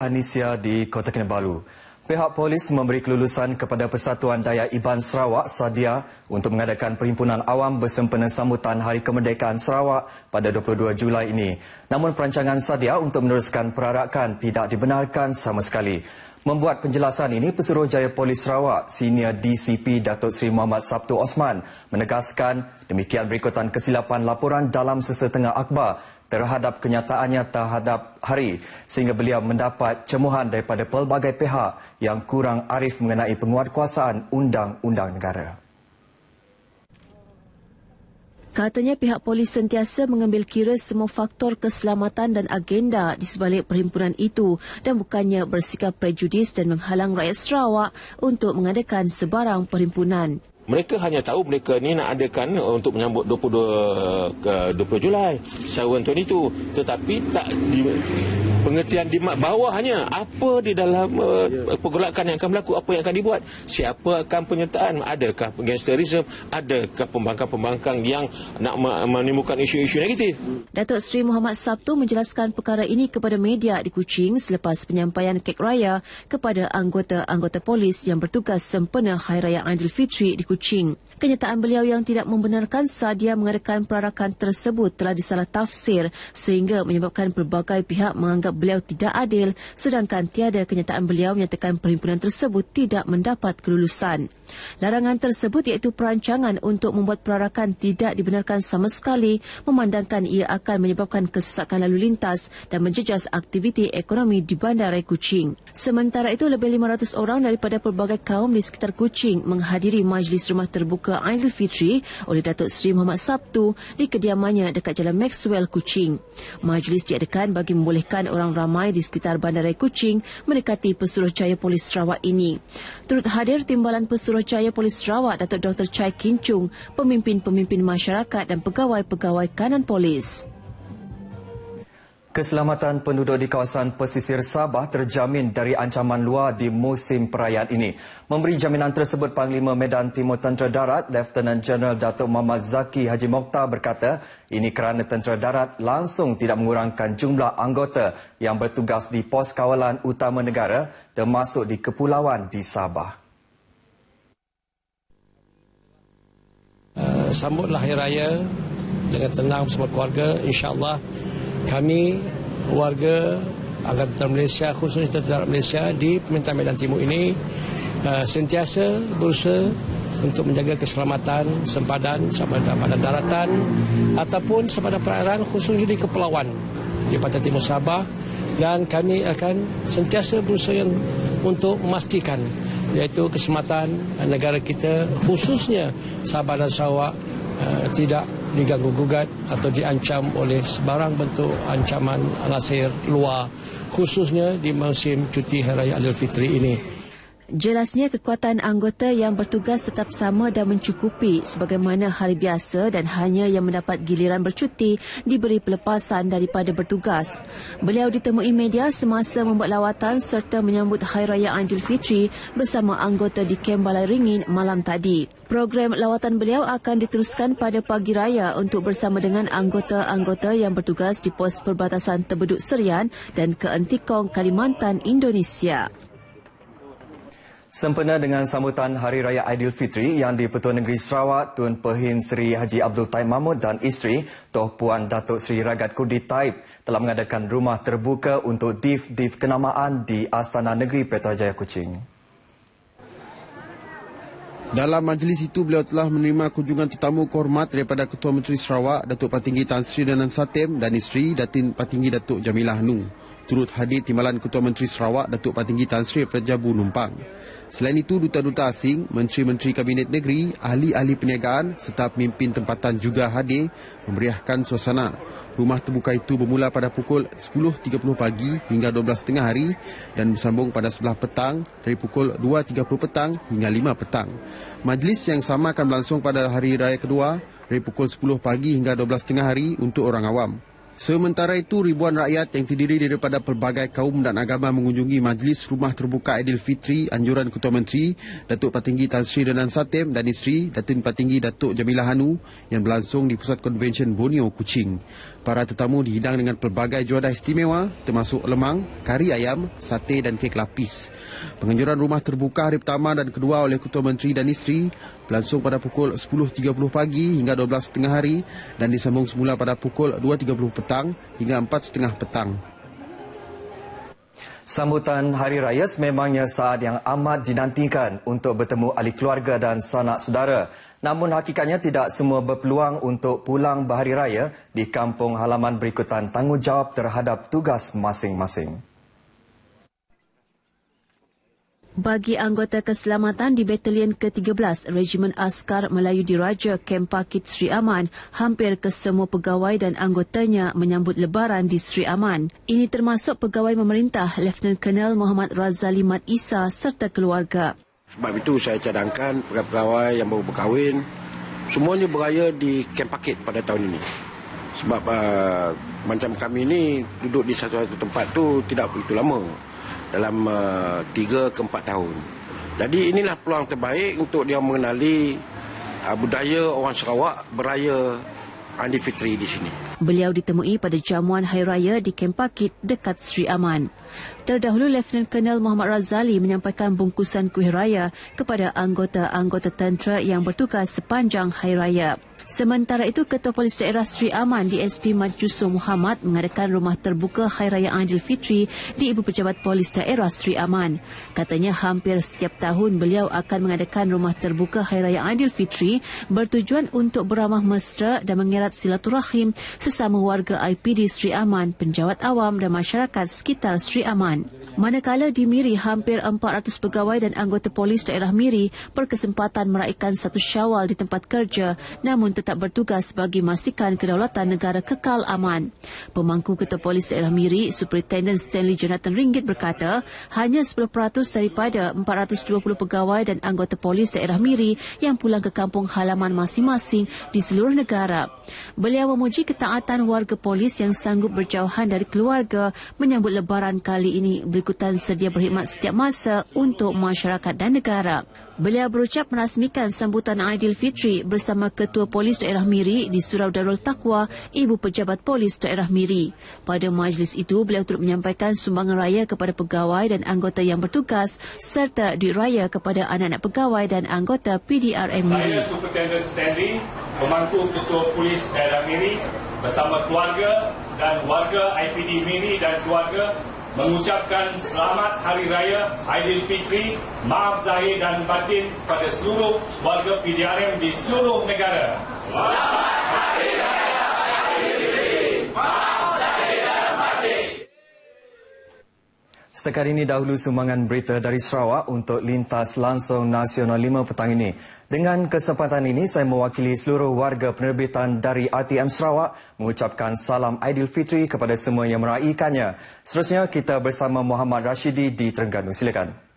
Anisia di Kota Kinabalu. Pihak polis memberi kelulusan kepada Persatuan Daya Iban Sarawak Sadia untuk mengadakan perhimpunan awam bersempena sambutan Hari Kemerdekaan Sarawak pada 22 Julai ini. Namun perancangan Sadia untuk meneruskan perarakan tidak dibenarkan sama sekali. Membuat penjelasan ini, Pesuruhjaya Polis Sarawak, Senior DCP Datuk Seri Muhammad Sabtu Osman menegaskan demikian berikutan kesilapan laporan dalam sesetengah akhbar terhadap kenyataannya terhadap hari sehingga beliau mendapat cemuhan daripada pelbagai pihak yang kurang arif mengenai penguatkuasaan undang-undang negara. Katanya pihak polis sentiasa mengambil kira semua faktor keselamatan dan agenda di sebalik perhimpunan itu dan bukannya bersikap prejudis dan menghalang rakyat Sarawak untuk mengadakan sebarang perhimpunan. Mereka hanya tahu mereka ni nak adakan untuk menyambut 22 ke 20 Julai Sawan tahun itu. Tetapi tak di, pengertian di bawahnya apa di dalam uh, pergolakan yang akan berlaku apa yang akan dibuat? Siapa akan penyertaan? Adakah gangsterisme adakah pembangkang-pembangkang yang nak menimbulkan isu-isu negatif? Datuk Seri Muhammad Sabtu menjelaskan perkara ini kepada media di Kuching selepas penyampaian kek raya kepada anggota-anggota polis yang bertugas sempena Hari Raya Aidilfitri di Kuching Kuching. Kenyataan beliau yang tidak membenarkan Sadia mengadakan perarakan tersebut telah disalah tafsir sehingga menyebabkan pelbagai pihak menganggap beliau tidak adil sedangkan tiada kenyataan beliau menyatakan perhimpunan tersebut tidak mendapat kelulusan. Larangan tersebut iaitu perancangan untuk membuat perarakan tidak dibenarkan sama sekali memandangkan ia akan menyebabkan kesesakan lalu lintas dan menjejas aktiviti ekonomi di Bandar Kuching. Sementara itu, lebih 500 orang daripada pelbagai kaum di sekitar Kuching menghadiri majlis rumah terbuka Aidilfitri oleh Datuk Seri Muhammad Sabtu di kediamannya dekat Jalan Maxwell, Kuching. Majlis diadakan bagi membolehkan orang ramai di sekitar Bandaraya Kuching mendekati Pesuruhjaya Polis Sarawak ini. Turut hadir Timbalan Pesuruhjaya Polis Sarawak Datuk Dr. Chai Kincung, pemimpin-pemimpin masyarakat dan pegawai-pegawai kanan polis. Keselamatan penduduk di kawasan pesisir Sabah terjamin dari ancaman luar di musim perayaan ini. Memberi jaminan tersebut Panglima Medan Timur Tentera Darat, Lieutenant General Datuk Muhammad Zaki Haji Mokhtar berkata, ini kerana Tentera Darat langsung tidak mengurangkan jumlah anggota yang bertugas di pos kawalan utama negara termasuk di kepulauan di Sabah. Uh, sambutlah Hari Raya dengan tenang bersama keluarga, insyaAllah kami warga Angkatan Malaysia khususnya Tentera Malaysia di Pemerintah Medan Timur ini uh, sentiasa berusaha untuk menjaga keselamatan sempadan sama ada pada daratan ataupun sama ada perairan khususnya di kepulauan di Pantai Timur Sabah. Dan kami akan sentiasa berusaha untuk memastikan iaitu keselamatan negara kita khususnya Sabah dan Sarawak uh, tidak diganggu gugat atau diancam oleh sebarang bentuk ancaman alasir luar khususnya di musim cuti Hari Raya Aidilfitri ini. Jelasnya kekuatan anggota yang bertugas tetap sama dan mencukupi sebagaimana hari biasa dan hanya yang mendapat giliran bercuti diberi pelepasan daripada bertugas. Beliau ditemui media semasa membuat lawatan serta menyambut Hari Raya Aidilfitri bersama anggota di Kem Balai Ringin malam tadi. Program lawatan beliau akan diteruskan pada pagi raya untuk bersama dengan anggota-anggota yang bertugas di pos perbatasan Tebeduk Serian dan Keentikong, Kalimantan, Indonesia. Sempena dengan sambutan Hari Raya Aidilfitri yang di Pertuan Negeri Sarawak, Tuan Pehin Seri Haji Abdul Taib Mahmud dan isteri, Toh Puan Datuk Seri Ragat Kurdi Taib telah mengadakan rumah terbuka untuk div-div kenamaan di Astana Negeri Petrajaya Kuching. Dalam majlis itu, beliau telah menerima kunjungan tetamu kehormat daripada Ketua Menteri Sarawak, Datuk Patinggi Tan Sri Danan Satem dan isteri Datin Patinggi Datuk Jamilah Hanu. Turut hadir Timbalan Ketua Menteri Sarawak, Datuk Patinggi Tan Sri Prajabu Numpang. Selain itu, duta-duta asing, menteri-menteri kabinet negeri, ahli-ahli perniagaan serta pemimpin tempatan juga hadir memberiahkan suasana. Rumah terbuka itu bermula pada pukul 10.30 pagi hingga 12.30 hari dan bersambung pada sebelah petang dari pukul 2.30 petang hingga 5 petang. Majlis yang sama akan berlangsung pada hari raya kedua dari pukul 10 pagi hingga 12.30 hari untuk orang awam. Sementara itu, ribuan rakyat yang terdiri daripada pelbagai kaum dan agama mengunjungi Majlis Rumah Terbuka Aidilfitri Anjuran Ketua Menteri Datuk Patinggi Tan Sri Danan Satem dan isteri Datin Patinggi Datuk Jamilah Hanu yang berlangsung di Pusat Konvensyen Borneo, Kuching. Para tetamu dihidang dengan pelbagai juadah istimewa termasuk lemang, kari ayam, sate dan kek lapis. Penganjuran rumah terbuka hari pertama dan kedua oleh Ketua Menteri dan isteri berlangsung pada pukul 10.30 pagi hingga 12.30 hari dan disambung semula pada pukul 2.30 petang hingga 4.30 petang. Sambutan Hari Raya sememangnya saat yang amat dinantikan untuk bertemu ahli keluarga dan sanak saudara. Namun hakikatnya tidak semua berpeluang untuk pulang berhari raya di kampung halaman berikutan tanggungjawab terhadap tugas masing-masing. Bagi anggota keselamatan di Batalion ke-13 Regimen Askar Melayu Diraja Kem Pakit Sri Aman, hampir kesemua pegawai dan anggotanya menyambut lebaran di Sri Aman. Ini termasuk pegawai pemerintah Lieutenant Colonel Muhammad Razali Mat Isa serta keluarga. Sebab itu saya cadangkan pegawai-pegawai yang baru berkahwin semuanya beraya di Kem Pakit pada tahun ini. Sebab uh, macam kami ini duduk di satu-satu tempat tu tidak begitu lama dalam uh, tiga ke empat tahun. Jadi inilah peluang terbaik untuk dia mengenali uh, budaya orang Sarawak beraya Andi Fitri di sini. Beliau ditemui pada jamuan Hari Raya di Kem Pakit dekat Sri Aman. Terdahulu Lieutenant Colonel Muhammad Razali menyampaikan bungkusan kuih raya kepada anggota-anggota tentera yang bertugas sepanjang Hari Raya. Sementara itu, Ketua Polis Daerah Sri Aman DSP Majuso Muhammad mengadakan rumah terbuka Hari Raya Aidilfitri di Ibu Pejabat Polis Daerah Sri Aman. Katanya hampir setiap tahun beliau akan mengadakan rumah terbuka Hari Raya Aidilfitri bertujuan untuk beramah mesra dan mengerat silaturahim sesama warga IPD Sri Aman, penjawat awam dan masyarakat sekitar Sri Aman. Manakala di Miri, hampir 400 pegawai dan anggota polis daerah Miri berkesempatan meraihkan satu syawal di tempat kerja namun tetap bertugas bagi memastikan kedaulatan negara kekal aman. Pemangku Ketua Polis Daerah Miri, Superintendent Stanley Jonathan Ringgit berkata, hanya 10% daripada 420 pegawai dan anggota polis daerah Miri yang pulang ke kampung halaman masing-masing di seluruh negara. Beliau memuji ketaatan warga polis yang sanggup berjauhan dari keluarga menyambut lebaran kali ini berikutan sedia berkhidmat setiap masa untuk masyarakat dan negara. Beliau berucap merasmikan sambutan Aidilfitri bersama Ketua Polis Daerah Miri di Surau Darul Taqwa, Ibu Pejabat Polis Daerah Miri. Pada majlis itu, beliau turut menyampaikan sumbangan raya kepada pegawai dan anggota yang bertugas serta duit raya kepada anak-anak pegawai dan anggota PDRM Miri. Saya Superintendent Stanley, pemangku Ketua Polis Daerah Miri bersama keluarga dan warga IPD Miri dan keluarga mengucapkan selamat Hari Raya Aidilfitri, maaf zahir dan batin kepada seluruh warga PDRM di seluruh negara. Setakat ini dahulu sumbangan berita dari Sarawak untuk lintas langsung nasional 5 petang ini. Dengan kesempatan ini, saya mewakili seluruh warga penerbitan dari RTM Sarawak mengucapkan salam Aidilfitri kepada semua yang meraihkannya. Seterusnya, kita bersama Muhammad Rashidi di Terengganu. Silakan.